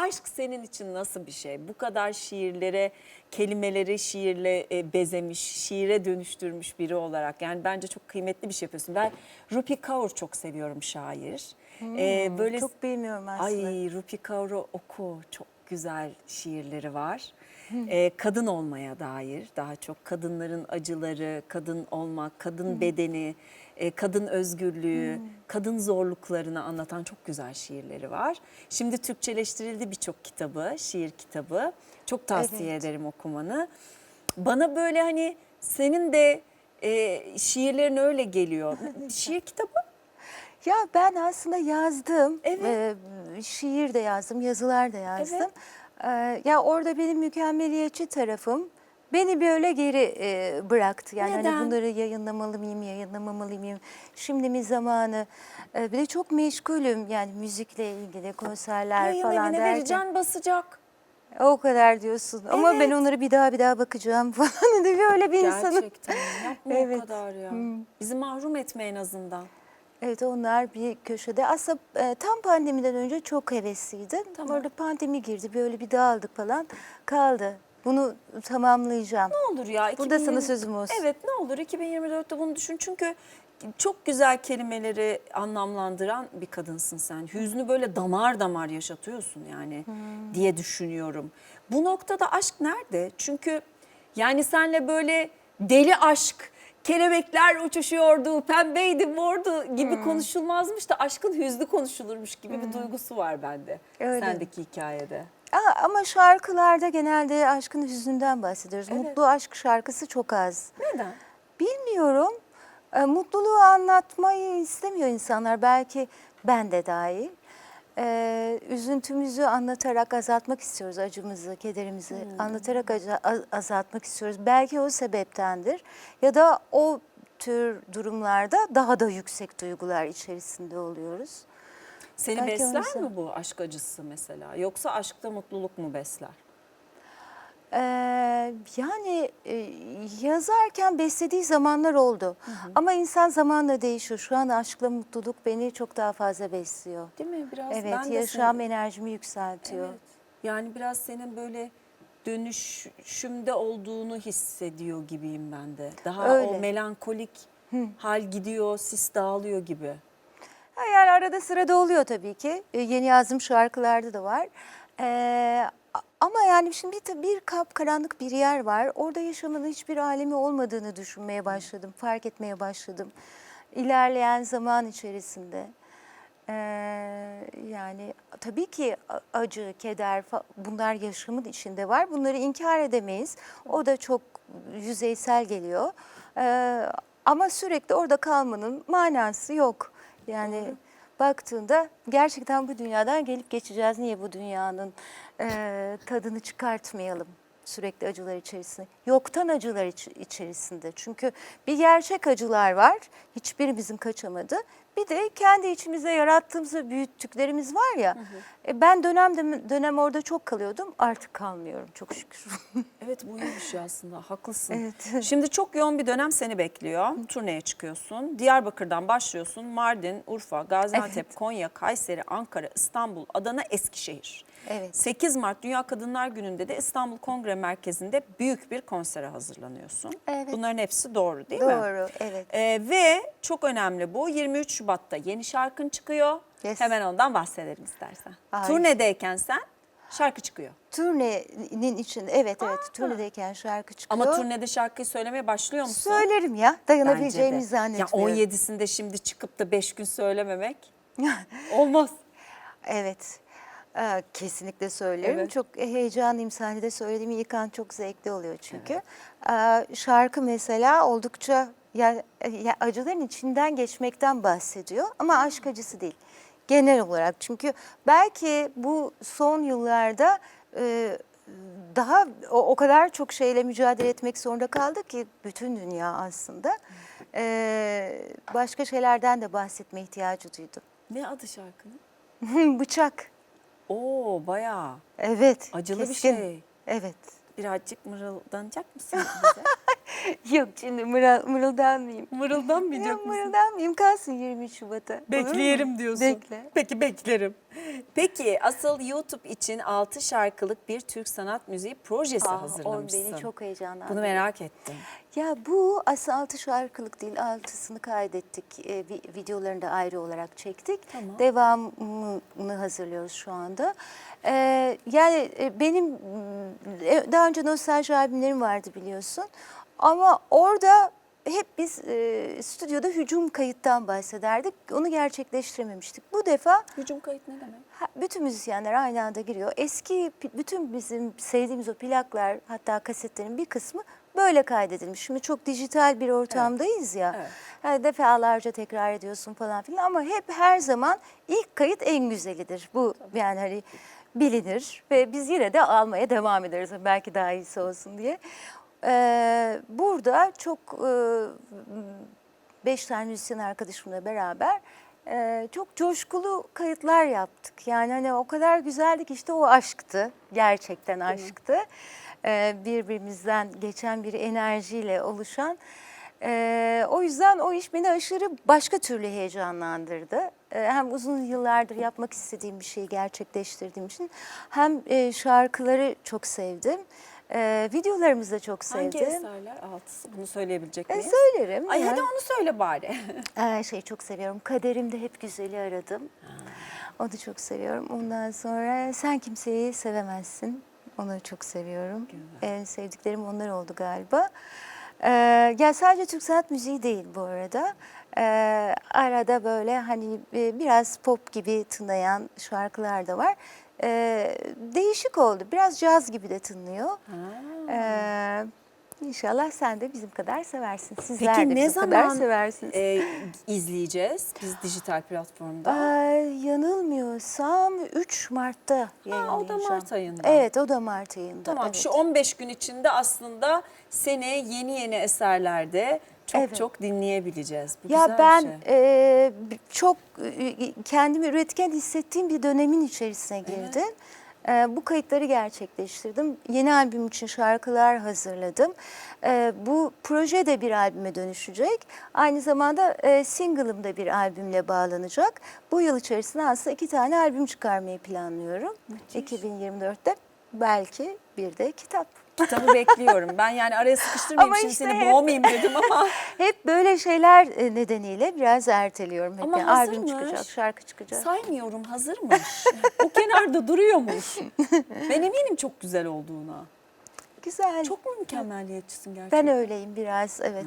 aşk senin için nasıl bir şey? Bu kadar şiirlere, kelimeleri şiirle e, bezemiş, şiire dönüştürmüş biri olarak. Yani bence çok kıymetli bir şey yapıyorsun. Ben Rupi Kaur çok seviyorum şair. E, böyle Hmm, Çok bilmiyorum aslında. Ay Rupi Kaur'u oku. Çok güzel şiirleri var. Ee, kadın olmaya dair daha çok kadınların acıları, kadın olmak, kadın bedeni, e, kadın özgürlüğü, kadın zorluklarını anlatan çok güzel şiirleri var. Şimdi Türkçeleştirildi birçok kitabı, şiir kitabı. Çok tavsiye Evet. ederim okumanı. Bana böyle hani senin de e, şiirlerin öyle geliyor. Şiir kitabı? Ya ben aslında yazdım. Evet. Ee, şiir de yazdım, yazılar da yazdım. Evet. Ee, ya orada benim mükemmeliyetçi tarafım beni böyle geri e, bıraktı. Yani Neden? hani bunları yayınlamalı mıyım, yayınlamalı mıyım? Şimdi mi zamanı? Ee, bir de çok meşgulüm yani müzikle ilgili konserler Yayın falan evine derken. vereceksin basacak. O kadar diyorsun. Ama ben Evet. onları bir daha bir daha bakacağım falan diye öyle bir insanım. Gerçekten yapma Evet. o kadar ya. Bizi mahrum etme en azından. Evet onlar bir köşede. Aslında e, tam pandemiden önce çok hevesliydim. Tamam. Orada pandemi girdi. Böyle bir dağıldık falan. Kaldı. Bunu tamamlayacağım. Ne olur ya. Burada 2020 sana sözüm olsun. Evet ne olur 2024'te bunu düşün. Çünkü çok güzel kelimeleri anlamlandıran bir kadınsın sen. Hüznü böyle damar damar yaşatıyorsun yani Hmm. diye düşünüyorum. Bu noktada aşk nerede? Çünkü yani senle böyle deli aşk, kelebekler uçuşuyordu, pembeydi, mordu gibi Hmm. konuşulmazmış da aşkın hüznü konuşulurmuş gibi bir duygusu var bende. Öyle. Sendeki hikayede. Aa, ama şarkılarda genelde aşkın hüznünden bahsediyoruz. Evet. Mutlu aşk şarkısı çok az. Neden? Bilmiyorum. E, mutluluğu anlatmayı istemiyor insanlar. Belki ben de dahil. E, üzüntümüzü anlatarak azaltmak istiyoruz acımızı, kederimizi anlatarak aca- az- azaltmak istiyoruz. Belki o sebeptendir. Ya da o tür durumlarda daha da yüksek duygular içerisinde oluyoruz. Seni Belki besler mi bu aşk acısı mesela? Yoksa aşkta mutluluk mu besler? Ee, yani e, yazarken beslediği zamanlar oldu. Ama insan zamanla değişiyor. Şu an aşkla mutluluk beni çok daha fazla besliyor. Değil mi? Biraz Evet, ben yaşam seni- enerjimi yükseltiyor. Evet. Yani biraz senin böyle dönüşümde olduğunu hissediyor gibiyim ben de. Daha o Öyle. melankolik hal gidiyor, sis dağılıyor gibi. Yani arada sırada oluyor tabii ki. Ee, yeni yazdığım şarkılarda da var. Ee, ama yani şimdi bir, kap karanlık bir yer var. Orada yaşamın hiçbir alemi olmadığını düşünmeye başladım, fark etmeye başladım. İlerleyen zaman içerisinde. Ee, yani tabii ki acı, keder bunlar yaşamın içinde var. Bunları inkar edemeyiz. O da çok yüzeysel geliyor. Ee, ama sürekli orada kalmanın manası yok. Yani baktığında gerçekten bu dünyadan gelip geçeceğiz. Niye bu dünyanın e, tadını çıkartmayalım? Sürekli acılar içerisinde. Yoktan acılar iç- içerisinde. Çünkü bir gerçek acılar var. Hiçbirimizin kaçamadı. Bir de kendi içimizde yarattığımız büyüttüklerimiz var ya. E, ben dönem dönem orada çok kalıyordum. Artık kalmıyorum çok şükür. Evet bu iyi bir şey aslında. Haklısın. Evet. Şimdi çok yoğun bir dönem seni bekliyor. Turneye çıkıyorsun. Diyarbakır'dan başlıyorsun. Mardin, Urfa, Gaziantep, Evet. Konya, Kayseri, Ankara, İstanbul, Adana, Eskişehir. Evet. 8 Mart Dünya Kadınlar Günü'nde de İstanbul Kongre Merkezi'nde büyük bir konsere hazırlanıyorsun. Evet. Bunların hepsi doğru değil mi? Doğru, evet. Ee, ve çok önemli bu 23 Şubat'ta yeni şarkın çıkıyor. Yes. Hemen ondan bahsedelim istersen. Ay. Turnedeyken sen şarkı çıkıyor. Turnenin içinde evet evet turnedeyken şarkı çıkıyor. Ama turnede şarkıyı söylemeye başlıyor musun? Söylerim ya dayanabileceğimi zannetmiyorum. Ya 17'sinde şimdi çıkıp da 5 gün söylememek olmaz. Evet. Ee, kesinlikle söylerim. Evet. Çok heyecanlıyım sahnede söylediğim ilk an çok zevkli oluyor çünkü. Ee, şarkı mesela oldukça ya, ya acıların içinden geçmekten bahsediyor ama aşk acısı değil. Genel olarak çünkü belki bu son yıllarda e, daha o, o kadar çok şeyle mücadele etmek zorunda kaldı ki bütün dünya aslında. Ee, başka şeylerden de bahsetme ihtiyacı duydum. Ne adı şarkının? Bıçak. Oo bayağı Evet. acılı keskin. bir şey. Evet. Birazcık mırıldanacak mısın bize? Yok şimdi mırıl, mırıldanmayayım. Yok Mırıldanmayacak mısın? mırıldanmayayım kalsın 23 Şubat'a. Bekleyelim diyorsun. Bekle. Peki beklerim. Peki asıl YouTube için 6 şarkılık bir Türk sanat müziği projesi Ah, o hazırlamışsın. beni çok heyecanlandırdı. Bunu merak ettim. Ya bu aslında altı şarkılık değil, altısını kaydettik. E, vi- videolarını da ayrı olarak çektik. Tamam. Devamını hazırlıyoruz şu anda. E, yani benim e, daha önce nostalji albümlerim vardı biliyorsun. Ama orada hep biz e, stüdyoda hücum kayıttan bahsederdik. Onu gerçekleştirememiştik. Bu defa Hücum kayıt ne demek? Ha, Bütün müzisyenler aynı anda giriyor. Eski pi- bütün bizim sevdiğimiz o plaklar hatta kasetlerin bir kısmı böyle kaydedilmiş. Şimdi çok dijital bir ortamdayız ya. Evet. Yani defalarca tekrar ediyorsun falan filan ama hep her zaman ilk kayıt en güzelidir. Bu yani hani bilinir ve biz yine de almaya devam ederiz belki daha iyisi olsun diye. Ee, burada çok e, beş tane müzisyen arkadaşımla beraber e, çok coşkulu kayıtlar yaptık. Yani hani o kadar güzeldi ki işte o aşktı. Gerçekten aşktı. E, birbirimizden geçen bir enerjiyle oluşan. E, o yüzden o iş beni aşırı başka türlü heyecanlandırdı. E, hem uzun yıllardır yapmak istediğim bir şeyi gerçekleştirdiğim için hem e, şarkıları çok sevdim. E, videolarımızı da çok sevdim. Hangi eserler? Altısı. Bunu söyleyebilecek E, miyiz? söylerim. Ay hadi onu söyle bari. Ee, şey çok seviyorum. Kaderimde hep güzeli aradım. Onu çok seviyorum. Ondan sonra sen kimseyi sevemezsin. Onu çok seviyorum. En sevdiklerim onlar oldu galiba. Ee, ya sadece Türk sanat müziği değil bu arada. Ee, arada böyle hani e, biraz pop gibi tınlayan şarkılar da var. Ee, değişik oldu. Biraz caz gibi de tınlıyor. Ha. Ee, inşallah sen de bizim kadar seversin. Sizler Peki de ne bizim kadar zaman seversiniz. e, izleyeceğiz biz dijital platformda? Ay, yanılmıyorsam 3 Mart'ta yayınlayacağım. Mart ayında. Evet o da Mart ayında. Tamam evet. şu 15 gün içinde aslında seni yeni yeni eserlerde çok Evet. çok dinleyebileceğiz. Bu Ya güzel ben şey. e, çok kendimi üretken hissettiğim bir dönemin içerisine girdim. E, bu kayıtları gerçekleştirdim. Yeni albüm için şarkılar hazırladım. E, bu proje de bir albüme dönüşecek. Aynı zamanda e, single'ım da bir albümle bağlanacak. Bu yıl içerisinde aslında iki tane albüm çıkarmayı planlıyorum. 2024'te belki bir de kitap. Kitabı bekliyorum. Ben yani araya sıkıştırmayayım Ama şimdi işte seni hep- boğmayayım dedim ama. Hep böyle şeyler e, nedeniyle biraz erteliyorum. Hep Ama yani albüm hazırmış. çıkacak, şarkı çıkacak. Saymıyorum hazırmış. o kenarda duruyormuş. Ben eminim çok güzel olduğuna. Güzel. Çok mu mükemmeliyetçisin gerçekten? Ben öyleyim biraz evet.